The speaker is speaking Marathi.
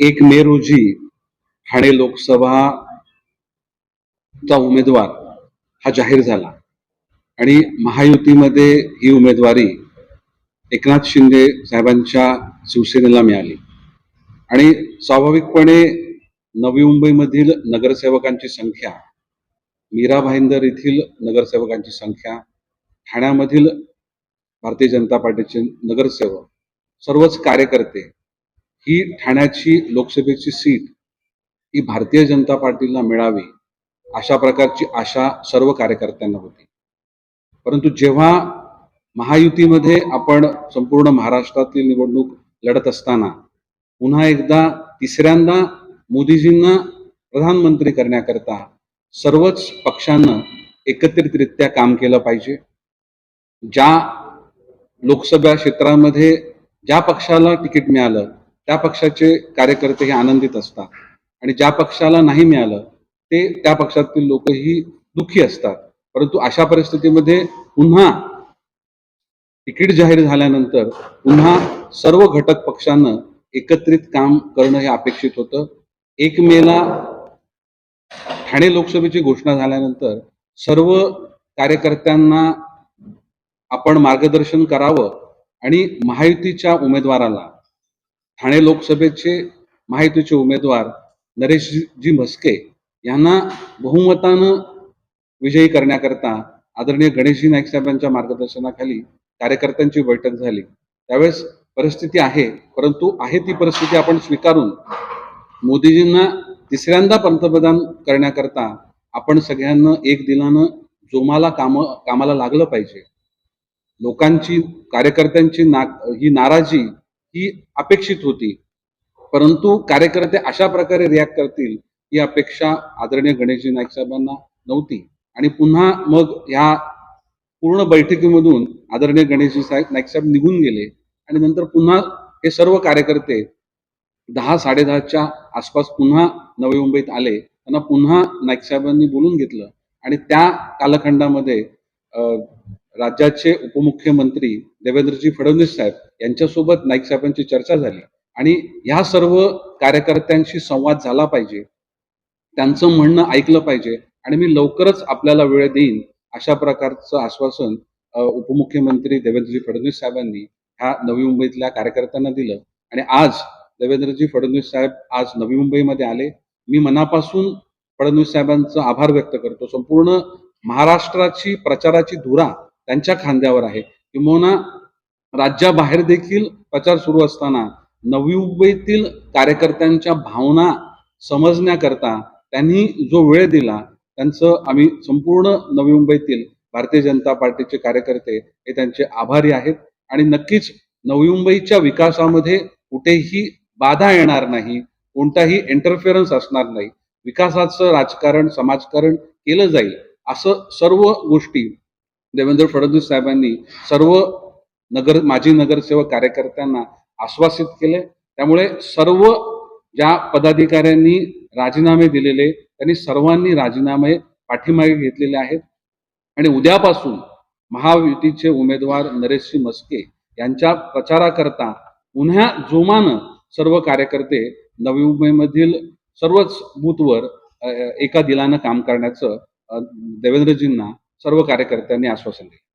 एक मे रोजी ठाणे लोकसभा चा उमेदवार हा जाहीर झाला. आणि महायुतीमध्ये ही उमेदवारी एकनाथ शिंदे साहेबांच्या शिवसेनेला मिळाली. आणि स्वाभाविकपणे नवी मुंबईमधील नगरसेवकांची संख्या मीरा भाईंदर येथील नगरसेवकांची संख्या ठाण्यामधील भारतीय जनता पार्टीचे नगरसेवक सर्वच कार्यकर्ते ही ठाण्याची लोकसभेची सीट ही भारतीय जनता पार्टीला मिळावी अशा प्रकारची आशा सर्व कार्यकर्त्यांना होती. परंतु जेव्हा महायुतीमध्ये आपण संपूर्ण महाराष्ट्रातील निवडणूक लढत असताना पुन्हा एकदा तिसऱ्यांदा मोदीजींना प्रधानमंत्री करण्याकरता सर्वच पक्षांना एकत्रितरित्या काम केलं पाहिजे. ज्या लोकसभा क्षेत्रामध्ये ज्या पक्षाला तिकीट मिळालं त्या पक्षाचे कार्यकर्ते हे आनंदित असतात. आणि ज्या पक्षाला नाही मिळालं ते त्या पक्षातील लोकही दुःखी असतात. परंतु अशा परिस्थितीमध्ये पुन्हा तिकीट जाहीर झाल्यानंतर पुन्हा सर्व घटक पक्षांना एकत्रित काम करणं हे अपेक्षित होतं. एक मेला ठाणे लोकसभेची घोषणा झाल्यानंतर सर्व कार्यकर्त्यांना आपण मार्गदर्शन करावं आणि महायुतीच्या उमेदवाराला ठाणे लोकसभेचे माहितीचे उमेदवार नरेशजी म्हस्के यांना बहुमतानं विजयी करण्याकरता आदरणीय गणेशजी नाईक साहेबांच्या मार्गदर्शनाखाली कार्यकर्त्यांची बैठक झाली. त्यावेळेस परिस्थिती आहे परंतु आहे ती परिस्थिती आपण स्वीकारून मोदीजींना तिसऱ्यांदा पंतप्रधान करण्याकरता आपण सगळ्यांना एक दिलानं जोमाला काम कामाला लागलं पाहिजे. लोकांची कार्यकर्त्यांची ना ही नाराजी ही अपेक्षित होती. परंतु कार्यकर्ते अशा प्रकारे रिॲक्ट करतील ही अपेक्षा आदरणीय गणेशजी नाईक साहेबांना नव्हती. आणि पुन्हा मग ह्या पूर्ण बैठकीमधून आदरणीय गणेशजी साहेब नाईक साहेब निघून गेले. आणि नंतर पुन्हा हे सर्व कार्यकर्ते दहा साडेदहाच्या आसपास पुन्हा नवी मुंबईत आले. त्यांना पुन्हा नाईक साहेबांनी बोलून घेतलं. आणि त्या कालखंडामध्ये राज्याचे उपमुख्यमंत्री देवेंद्रजी फडणवीस साहेब यांच्यासोबत नाईक साहेबांची चर्चा झाली. आणि ह्या सर्व कार्यकर्त्यांशी संवाद झाला पाहिजे. त्यांचं म्हणणं ऐकलं पाहिजे. आणि मी लवकरच आपल्याला वेळ देईन अशा प्रकारचं आश्वासन उपमुख्यमंत्री देवेंद्रजी फडणवीस साहेबांनी ह्या नवी मुंबईतल्या कार्यकर्त्यांना दिलं. आणि आज देवेंद्रजी फडणवीस साहेब आज नवी मुंबईमध्ये आले. मी मनापासून फडणवीस साहेबांचा आभार व्यक्त करतो. संपूर्ण महाराष्ट्राची प्रचाराची धुरा त्यांच्या खांद्यावर आहे. किंबहुना राज्याबाहेर देखील प्रचार सुरू असताना नवी मुंबईतील कार्यकर्त्यांच्या भावना समजण्याकरता त्यांनी जो वेळ दिला त्यांचं आम्ही संपूर्ण नवी मुंबईतील भारतीय जनता पार्टीचे कार्यकर्ते हे त्यांचे आभारी आहेत. आणि नक्कीच नवी मुंबईच्या विकासामध्ये कुठेही बाधा येणार नाही कोणताही इंटरफेरन्स असणार नाही. विकासाचं राजकारण समाजकारण केलं जाईल असं सर्व गोष्टी देवेंद्र फडणवीस साहेबांनी सर्व नगर माजी नगरसेवक कार्यकर्त्यांना आश्वासित केले. त्यामुळे सर्व ज्या पदाधिकाऱ्यांनी राजीनामे दिलेले त्यांनी सर्वांनी राजीनामे पाठीमागे घेतलेले आहेत. आणि उद्यापासून महायुतीचे उमेदवार नरेशजी मस्के यांच्या प्रचाराकरता पुन्हा जोमानं सर्व कार्यकर्ते नवी मुंबईमधील सर्वच बूथवर एका दिलानं काम करण्याचं देवेंद्रजींना सर्व कार्यकर्त्यांनी आश्वासन दिलं.